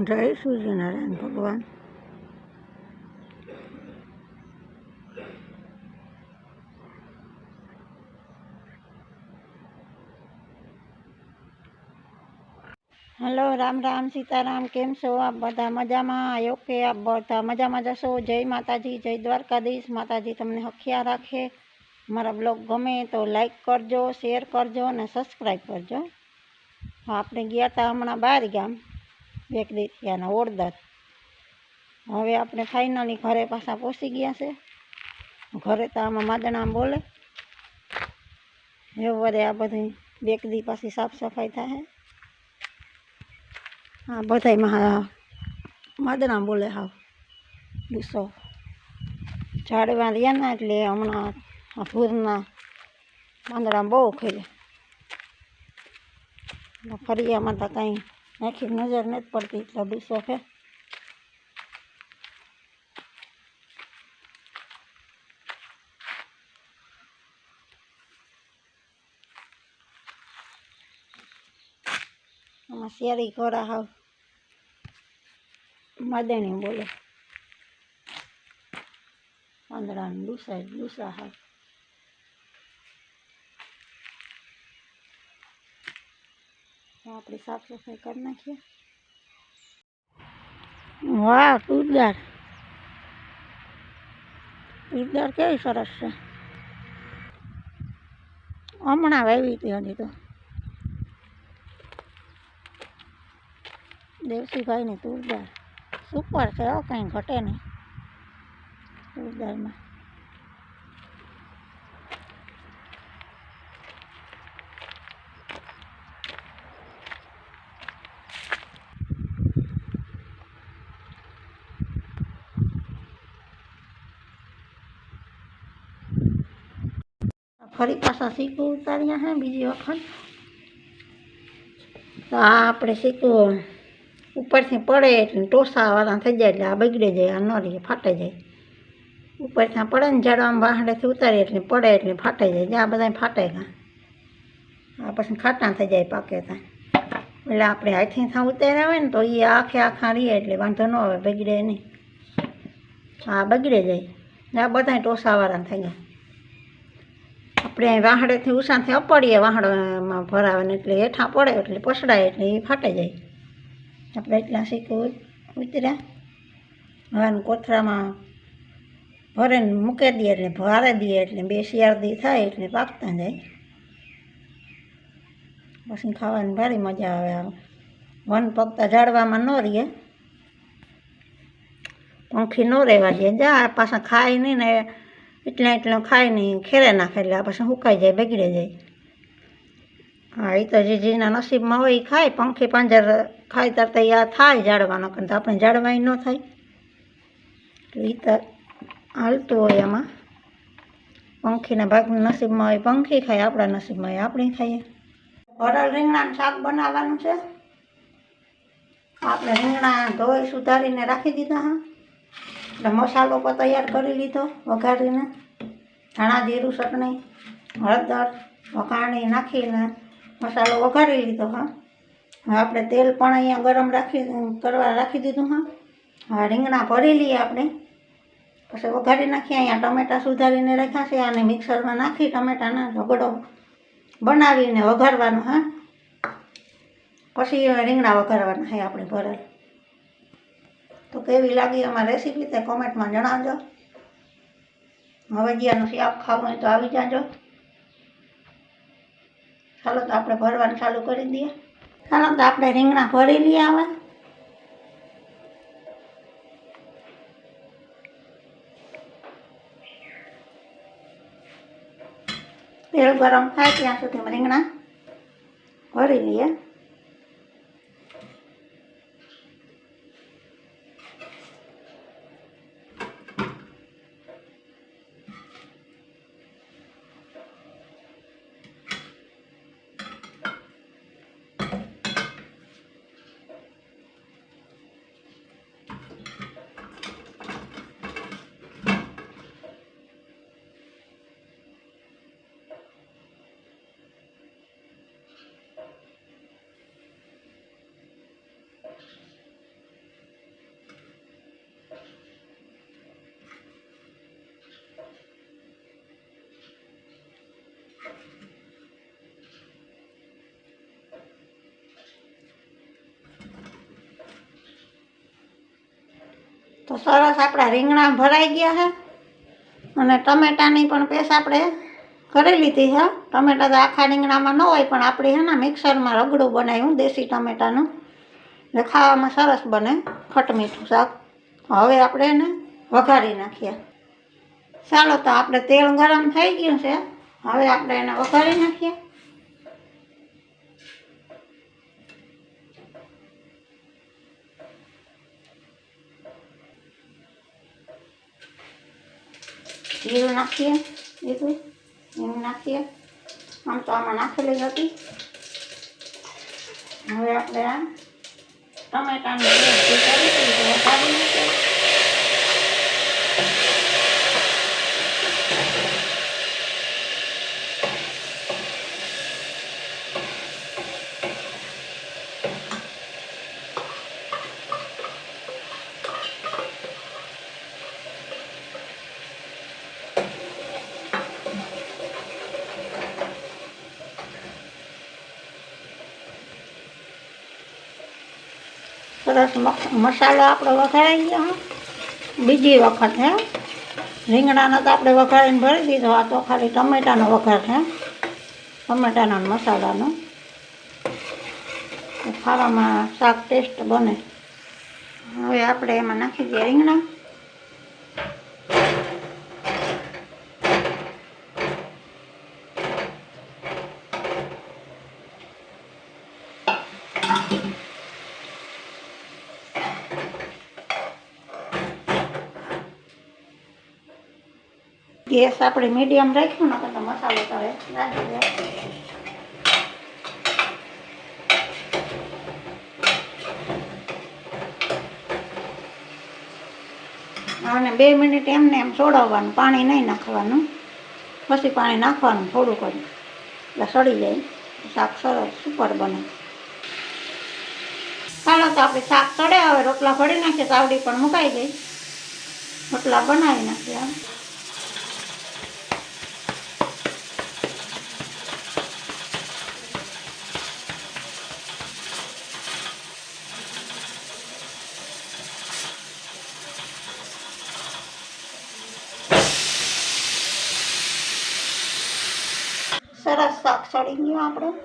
જય સૂર્યનારાયણ ભગવાન હેલો રામ રામ સીતારામ કેમ છો આપ બધા મજામાં ઓકે આપ બધા મજામાં જશો જય માતાજી જય દ્વારકાધીશ માતાજી તમને હખિયા રાખે મારા બ્લોગ ગમે તો લાઈક કરજો શેર કરજો અને સબસ્ક્રાઈબ કરજો આપણે ગયા હતા હમણાં બહાર ગામ બેક દીથિયાના ઓરદર. હવે આપણે ફાઇનલી ઘરે પાછા પહોંચી ગયા છે. ઘરે તો આમાં માદણા બોલે. એવું વરે આ બધી બેક દી પાછી સાફ સફાઈ થાય. હા બધાયમાં માદણા બોલે હાવ. ગુસ્સો. ઝાડવા રહ્યા ને એટલે હમણાં આ ભૂરના પાંદડા બહુ ખરે. ફરિયામાં તો કાંઈ આખી નજર નથી પડતી એટલો ગુસ્સો છે. આમાં શેરી ખોરા હાવ. મદણી બોલે. પાંદડાને ડૂસા ડૂસા હાવ. આપણે સાફ સફાઈ કરી નાખીએ. વાહ તુરદાર તૂરદાર કેવી સરસ છે. હમણાં વાવી હતી હજી તો. દેવસીભાઈની તુરદાર સુપર છે હો, કંઈ ઘટે નહીં. તુરદારમાં ફરી પાછા સીકું ઉતાર્યા હા બીજી વખત. તો આ આપણે સીકું ઉપરથી પડે એટલે ટોસાવાળા થઈ જાય એટલે આ બગડી જાય, આ ન રહે, ફાટે જાય. ઉપરથી પડે ને ઝાડવામાં વાહડેથી ઉતારીએ એટલે પડે એટલે ફાટે જાય. જ્યાં બધા ફાટે આ પછી ખાટા થઈ જાય પાકે ત્યાં એટલે આપણે હાથથી થા ઉતાર્યા હોય ને તો એ આખે આખા રહીએ એટલે વાંધો ન આવે, બગડે નહીં. હા બગડે જાય. આ બધા ટોસાવાળા થઈ ગયા આપણે વાહડેથી ઉષાથી અપડીએ, વાહડમાં ભરાવે એટલે હેઠા પડે, એટલે પસડાય એટલે એ ફાટે જાય. આપણે એટલા શીખવું ઉતર્યા. હવાનું કોથળામાં ભરે ને મૂકી દઈએ એટલે ભારે દઈએ એટલે બે શિયાળદી થાય એટલે પાકતા જાય. પછી ખાવાની ભારી મજા આવે વન પગતા ઝાડવામાં ન રહીએ. પંખી ન રહેવા દે જા, પાછા ખાય નહીં ને એટલે એટલો ખાય નહીં ખેરે નાખે એટલે પછી સુકાઈ જાય, બગડે જાય. હા એ તો જે જેના નસીબમાં હોય એ ખાય, પંખી પાંજર ખાય ત્યારે તો આ થાય ઝાડવાનો કારણ આપણે જાળવાય ન થાય. એ તો હાલતું હોય એમાં પંખીના ભાગના નસીબમાં હોય, પંખી ખાય, આપણા નસીબમાં હોય, આપણે ખાઈએ. ભરલ રીંગણાનું શાક બનાવવાનું છે. આપણે રીંગણા ધોઈ સુધારીને રાખી દીધા હા. એટલે મસાલો પણ તૈયાર કરી લીધો, વઘારીને. ધાણા, જીરું, ચટણી, હળદર, વઘાણી નાખીને મસાલો વઘારી લીધો, હા. હવે આપણે તેલ પણ અહીંયા ગરમ રાખી, કરવા રાખી દીધું, હા. હા રીંગણા ભરી લઈએ આપણે. પછી વઘારી નાખીએ, અહીંયા ટમેટાં સુધારીને રાખ્યા છે અને મિક્સરમાં નાખી ટમેટાના રગડો બનાવીને વઘારવાનો, હા. પછી રીંગણા વઘારવાના છે આપણે ભરેલ. તો કેવી લાગી અમારી રેસીપી તે કોમેન્ટમાં જણાવજો. હવે જ્યાંનું શાક ખાવું હોય તો આવી જાજો. ચાલો તો આપણે ભરવાનું ચાલુ કરી દઈએ. ચાલો તો આપણે રીંગણા ભરી લઈએ હવે. તેલ ગરમ થાય ત્યાં સુધી રીંગણા ભરી લઈએ. સરસ આપણા રીંગણા ભરાઈ ગયા છે અને ટમેટાની પણ પેસ્ટ આપણે કરી લીધી છે ટમેટા તો આખા રીંગણામાં ન હોય, પણ આપણે છે ને મિક્સરમાં રગડું બનાવ્યું દેશી ટમેટાનું. એટલે ખાવામાં સરસ બને ખટમીઠું શાક. હવે આપણે એને વઘારી નાખીએ. ચાલો તો આપણે તેલ ગરમ થઈ ગયું છે. હવે આપણે એને વઘારી નાખીએ. જીરું નાખીએ લીધું હિંગ નાખીએ. આમ તો આમાં નાખેલી જ હતી. હવે આપણે આ ટમેટાની સરસ મસાલો આપણો વઘારાઈ ગયો બીજી વખત, હે. રીંગણાનો તો આપણે વઘારીને ભરી દીધો, આ તો ખાલી ટમેટાનો વઘાર છે ટમેટાનો મસાલાનો. ખાવામાં શાક ટેસ્ટ બને. હવે આપણે એમાં નાખી દઈએ રીંગણા. ગેસ આપણે મીડિયમ રાખ્યું ને તો મસાલો તળે અને બે મિનિટ એમને એમ સોડાવવાનું, પાણી નહીં નાખવાનું. પછી પાણી નાખવાનું થોડુંક જ. એટલે સડી જાય. શાક સરસ સુપર બને. ચાલો તો આપણે શાક સડે, હવે રોટલા ભરી નાખીએ તાવડી પણ મુકાઈ જાય. રોટલા બનાવી નાખીએ સરસ શાક ચડી ગયું આપણું.